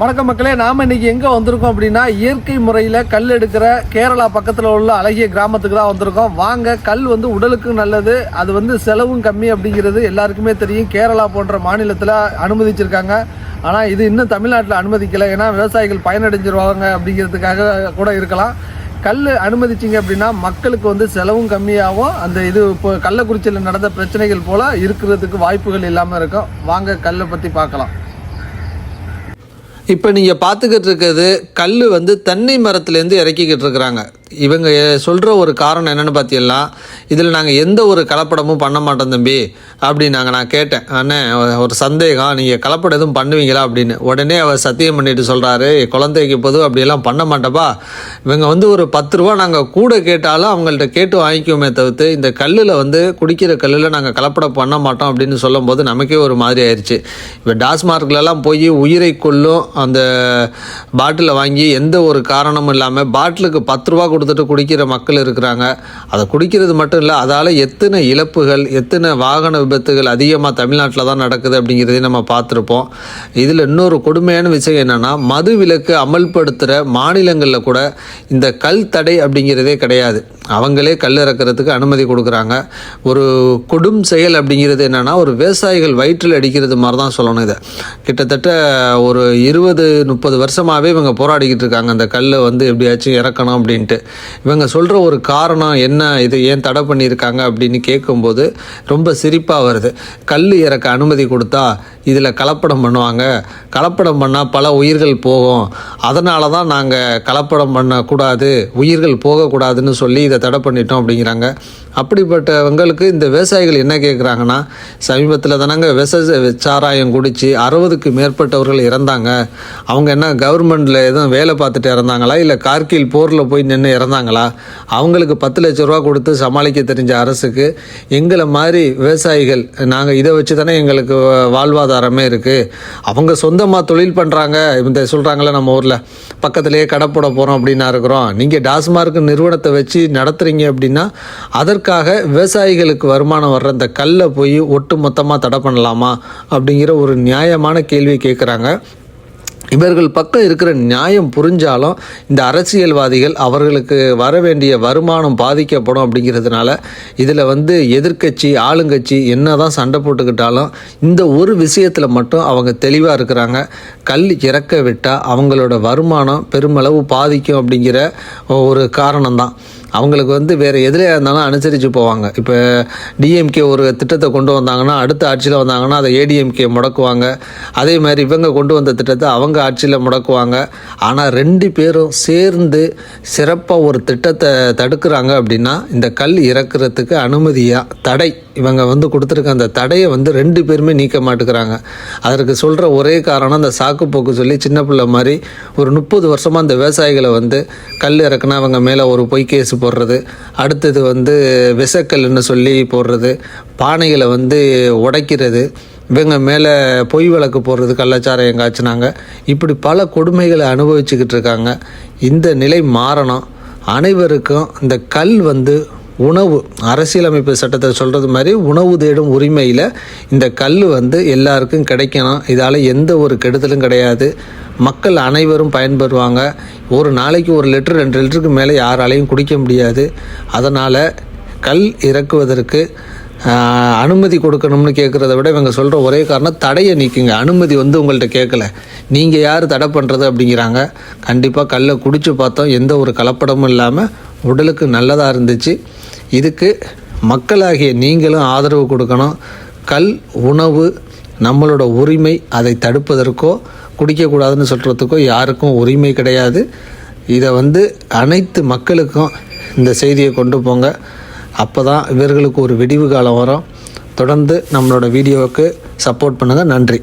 வணக்கம் மக்களே நாம் இன்னைக்கு எங்கே வந்திருக்கோம் அப்படின்னா இயற்கை முறையில் கல் எடுக்கிற கேரளா பக்கத்தில் உள்ள அழகிய கிராமத்துக்கு தான் வந்திருக்கோம். வாங்க கல் வந்து உடலுக்கு நல்லது அது வந்து செலவும் கம்மி அப்படிங்கிறது எல்லாருக்குமே தெரியும். கேரளா போன்ற மாநிலத்தில் அனுமதிச்சிருக்காங்க. ஆனால் இது இன்னும் தமிழ்நாட்டில் அனுமதிக்கலை. ஏன்னா விவசாயிகள் பயனடைஞ்சிருவாங்க அப்படிங்கிறதுக்காக கூட இருக்கலாம். கல் அனுமதிச்சிங்க அப்படின்னா மக்களுக்கு வந்து செலவும் கம்மியாகும். அந்த இது இப்போ கள்ளக்குறிச்சியில் நடந்த பிரச்சனைகள் போல் இருக்கிறதுக்கு வாய்ப்புகள் இல்லாமல் இருக்கும். வாங்க கல்லை பற்றி பார்க்கலாம். இப்போ நீங்கள் பார்த்துக்கிட்டு இருக்கிறது கல் வந்து தென்னை மரத்துலேருந்து இறக்கிக்கிட்டு இருக்கிறாங்க. இவங்க சொல்கிற ஒரு காரணம் என்னென்னு பார்த்தீங்கன்னா இதில் நாங்கள் எந்த ஒரு கலப்படமும் பண்ண மாட்டோம் தம்பி அப்படின்னாங்க. நான் கேட்டேன் அண்ணே ஒரு சந்தேகம் நீங்கள் கலப்படம் எதுவும் பண்ணுவீங்களா அப்படின்னு. உடனே அவர் சத்தியம் பண்ணிட்டு சொல்கிறாரு குழந்தைக்கு பொது அப்படியெல்லாம் பண்ண மாட்டப்பா. இவங்க வந்து ஒரு பத்து ரூபா நாங்கள் கூட கேட்டாலும் அவங்கள்ட்ட கேட்டு வாங்கிக்குவோமே தவிர்த்து இந்த கல்லில் வந்து குடிக்கிற கல்லில் நாங்கள் கலப்படம் பண்ண மாட்டோம் அப்படின்னு சொல்லும்போது நமக்கே ஒரு மாதிரி ஆயிடுச்சு இப்போ டாஸ்மார்க்லலாம் போய் உயிரை கொள்ளும் அந்த பாட்டிலை வாங்கி எந்த ஒரு காரணமும் இல்லாமல் பாட்டிலுக்கு பத்து ரூபா கொடுத்துட்டு குடிக்கிற மக்கள் இருக்கிறாங்க. அதை குடிக்கிறது மட்டும் இல்லை அதால் எத்தனை இழப்புகள் எத்தனை வாகன விபத்துகள் அதிகமாக தமிழ்நாட்டில் தான் நடக்குது அப்படிங்கிறதையும் நம்ம பார்த்துருப்போம். இதில் இன்னொரு கொடுமையான விஷயம் என்னென்னா மது விலக்கு அமல்படுத்துகிற மாநிலங்களில் கூட இந்த கல் தடை அப்படிங்கிறதே கிடையாது. அவங்களே கல் இறக்கிறதுக்கு அனுமதி கொடுக்குறாங்க. ஒரு கொடும் செயல் அப்படிங்கிறது என்னென்னா ஒரு விவசாயிகள் வயிற்றில் அடிக்கிறது மாதிரி தான் சொல்லணும் இதை. கிட்டத்தட்ட ஒரு இருபது முப்பது வருஷமாகவே இவங்க போராடிக்கிட்டு இருக்காங்க. அந்த கல்லை வந்து எப்படியாச்சும் இறக்கணும் அப்படின்ட்டு. இவங்க சொல்கிற ஒரு காரணம் என்ன? இது ஏன் தடை பண்ணியிருக்காங்க? அப்படின்னு கேட்கும்போது ரொம்ப சிரிப்பாக வருது. கல் இறக்க அனுமதி கொடுத்தா இதில் கலப்படம் பண்ணுவாங்க. கலப்படம் பண்ணால் பல உயிர்கள் போகும். அதனால தான் நாங்கள் கலப்படம் பண்ணக்கூடாது உயிர்கள் போகக்கூடாதுன்னு சொல்லி இதை தடை பண்ணிட்டோம் அப்படிங்கிறாங்க. அப்படிப்பட்டவங்களுக்கு இந்த விவசாயிகள் என்ன கேட்குறாங்கன்னா சமீபத்தில் தானங்க விவச சாராயம் குடித்து அறுபதுக்கு மேற்பட்டவர்கள் இறந்தாங்க. அவங்க என்ன கவர்மெண்ட்டில் எதுவும் வேலை பார்த்துட்டு இறந்தாங்களா? இல்லை கார்கில் போரில் போய் நின்று இறந்தாங்களா? அவங்களுக்கு பத்து லட்ச ரூபா கொடுத்து சமாளிக்க தெரிஞ்ச அரசுக்கு எங்களை மாதிரி விவசாயிகள் நாங்கள் இதை வச்சு தானே எங்களுக்கு வாழ்வாதாரமே இருக்குது அவங்க சொந்தமாக தொழில் பண்ணுறாங்க இந்த சொல்கிறாங்களே நம்ம ஊரில் பக்கத்துலேயே கடை போட போகிறோம் அப்படின்னா இருக்கிறோம். நீங்கள் டாஸ்மார்க் நிறுவனத்தை வச்சு நடத்துகிறீங்க அப்படின்னா அதற்காக விவசாயிகளுக்கு வருமானம் வர்ற இந்த கல்லை போய் ஒட்டு மொத்தமாக தடை பண்ணலாமா அப்படிங்கிற ஒரு நியாயமான கேள்வி கேட்குறாங்க இவர்கள் பக்கம் இருக்கிற நியாயம் புரிஞ்சாலும் இந்த அரசியல்வாதிகள் அவர்களுக்கு வர வேண்டிய வருமானம் பாதிக்கப்படும் அப்படிங்கிறதுனால இதில் வந்து எதிர்க்கட்சி ஆளுங்கட்சி என்ன தான் சண்டை போட்டுக்கிட்டாலும் இந்த ஒரு விஷயத்தில் மட்டும் அவங்க தெளிவாக இருக்கிறாங்க. கல் இறக்க விட்டால் அவங்களோட வருமானம் பெருமளவு பாதிக்கும் அப்படிங்கிற ஒரு காரணம்தான். அவங்களுக்கு வந்து வேறு எதிலே இருந்தாலும் அனுசரித்து போவாங்க. இப்போ டிஎம்கே ஒரு திட்டத்தை கொண்டு வந்தாங்கன்னா அடுத்த ஆட்சியில் வந்தாங்கன்னா அதை ஏடிஎம்கே முடக்குவாங்க. அதே மாதிரி இவங்க கொண்டு வந்த திட்டத்தை அவங்க ஆட்சியில் முடக்குவாங்க. ஆனால் ரெண்டு பேரும் சேர்ந்து சிறப்பாக ஒரு திட்டத்தை தடுக்கிறாங்க அப்படின்னா இந்த கல் இறக்குறதுக்கு அனுமதியாக தடை. இவங்க வந்து கொடுத்துருக்க அந்த தடையை வந்து ரெண்டு பேருமே நீக்க மாட்டுக்கிறாங்க அதற்கு சொல்கிற ஒரே காரணம் அந்த சாக்கு போக்கு சொல்லி சின்ன பிள்ளை மாதிரி ஒரு முப்பது வருஷமாக அந்த விவசாயிகளை வந்து கல் இறக்குனா அவங்க மேலே ஒரு பொய் கேஸ் போடுறது அடுத்தது வந்து விசக்கல்னு சொல்லி போடுறது பானைகளை வந்து உடைக்கிறது இவங்க மேலே பொய் வழக்கு போடுறது கள்ளச்சாரம் காய்ச்சினாங்க. இப்படி பல கொடுமைகளை அனுபவிச்சுக்கிட்டு இருக்காங்க. இந்த நிலை மாறணும். அனைவருக்கும் இந்த கல் வந்து உணவு அரசியலமைப்பு சட்டத்தை சொல்கிறது மாதிரி உணவு தேடும் உரிமையில் இந்த கல் வந்து எல்லாருக்கும் கிடைக்கணும். இதால் எந்த ஒரு கெடுதலும் கிடையாது. மக்கள் அனைவரும் பயன்பெறுவாங்க. ஒரு நாளைக்கு ஒரு லிட்டர் ரெண்டு லிட்டருக்கு மேலே யாராலையும் குடிக்க முடியாது. அதனால் கல் இறக்குவதற்கு அனுமதி கொடுக்கணும்னு கேட்குறத விட இவங்க சொல்கிற ஒரே காரணம் தடையை நீக்குங்க. அனுமதி வந்து உங்கள்கிட்ட கேட்கல நீங்கள் யார் தடை பண்ணுறது அப்படிங்கிறாங்க. கண்டிப்பாக கல்லை குடித்து பார்த்தோம். எந்த ஒரு கலப்படமும் இல்லாமல் உடலுக்கு நல்லதாக இருந்துச்சு. இதுக்கு மக்களாகிய நீங்களும் ஆதரவு கொடுக்கணும். கல் உணவு நம்மளோட உரிமை அதை தடுப்பதற்கோ குடிக்கக்கூடாதுன்னு சொல்கிறதுக்கோ யாருக்கும் உரிமை கிடையாது. இதை வந்து அனைத்து மக்களுக்கும் இந்த செய்தியை கொண்டு போங்க. அப்போ தான் இவர்களுக்கு ஒரு விடிவு காலம் வரும். தொடர்ந்து நம்மளோட வீடியோவுக்கு சப்போர்ட் பண்ணுங்கள் நன்றி.